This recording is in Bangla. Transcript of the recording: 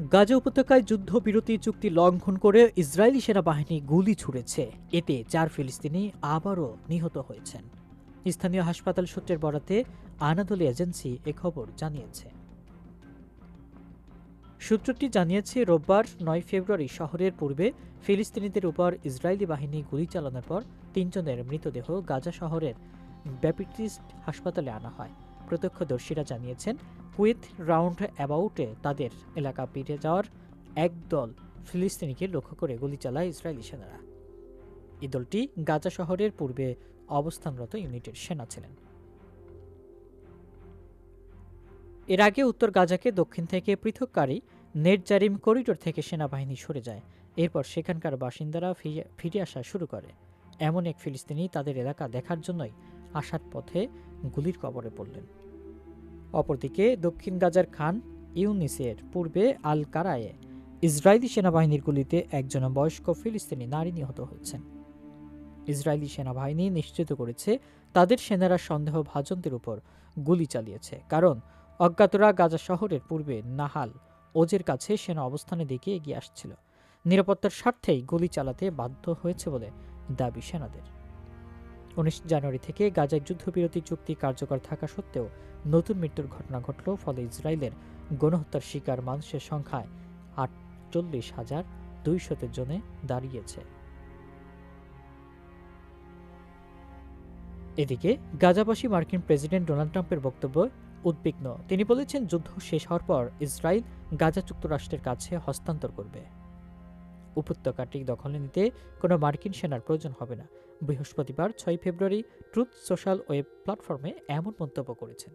গাজা উপত্যকায় যুদ্ধবিরতি চুক্তি লঙ্ঘন করে ইসরায়েলি সেনাবাহিনী গুলি ছুড়েছে। এতে চার ফিলিস্তিনি আবারও নিহত হয়েছেন। স্থানীয় হাসপাতাল সূত্রের বরাতে আনাদলি এজেন্সি এ খবর জানিয়েছে। সূত্রটি জানিয়েছে, রোববার নয় ফেব্রুয়ারি শহরের পূর্বে ফিলিস্তিনিদের উপর ইসরায়েলি বাহিনী গুলি চালানোর পর তিনজনের মৃতদেহ গাজা শহরের ব্যাপিটিস্ট হাসপাতালে আনা হয়। প্রত্যক্ষদর্শীরা জানিয়েছেন কুইথ রাউন্ড অ্যাবাউটে তাদের এলাকা পেরিয়ে যাওয়ার একদল ফিলিস্তিনিকে লক্ষ্য করে গুলি চালায় ইসরায়েলি সেনারা। এই দলটি গাজা শহরের পূর্বে অবস্থানরত ইউনিটের সেনা ছিলেন। এর আগে উত্তর গাজাকে দক্ষিণ থেকে পৃথককারী নেট জারিম করিডোর থেকে সেনাবাহিনী সরে যায়। এরপর সেখানকার বাসিন্দারা ফিরে আসা শুরু করে। এমন এক ফিলিস্তিনি তাদের এলাকা দেখার জন্যই আসার পথে গুলির কবরে পড়লেন। অপরদিকে দক্ষিণ গাজার খান ইউনিসের পূর্বে আল কারায়ে ইসরায়েলি সেনাবাহিনীর গুলিতে একজন বয়স্ক ফিলিস্তিনি নারী নিহত হয়েছেন। ইসরায়েলি সেনাবাহিনী নিশ্চিত করেছে তাদের সেনারা সন্দেহ ভাজনদের উপর গুলি চালিয়েছে, কারণ অজ্ঞাতরা গাজা শহরের পূর্বে নাহাল ওজের কাছে সেনা অবস্থানের দিকে এগিয়ে আসছিল। নিরাপত্তার স্বার্থেই গুলি চালাতে বাধ্য হয়েছে বলে দাবি সেনাদের। উনিশ জানুয়ারি থেকে গাজায় যুদ্ধবিরতি চুক্তি কার্যকর থাকা সত্ত্বেও নতুন মৃত্যুর ঘটনা ঘটল ফলে ইসরায়েলের গণহত্যার শিকার মানুষের সংখ্যায় আটচল্লিশ হাজার দুইশতের জনে দাঁড়িয়েছে। এদিকে গাজাবাসী মার্কিন প্রেসিডেন্ট ডোনাল্ড ট্রাম্পের বক্তব্য উদ্বিগ্ন। তিনি বলেছেন, যুদ্ধ শেষ হওয়ার পর ইসরায়েল গাজা যুক্তরাষ্ট্রের কাছে হস্তান্তর করবে। উপত্যকাটি দখলে নিতে কোনো মার্কিন সেনার প্রয়োজন হবে না। বৃহস্পতিবার ছয় ফেব্রুয়ারি ট্রুথ সোশ্যাল ওয়েব প্ল্যাটফর্মে এমন মন্তব্য করেছেন।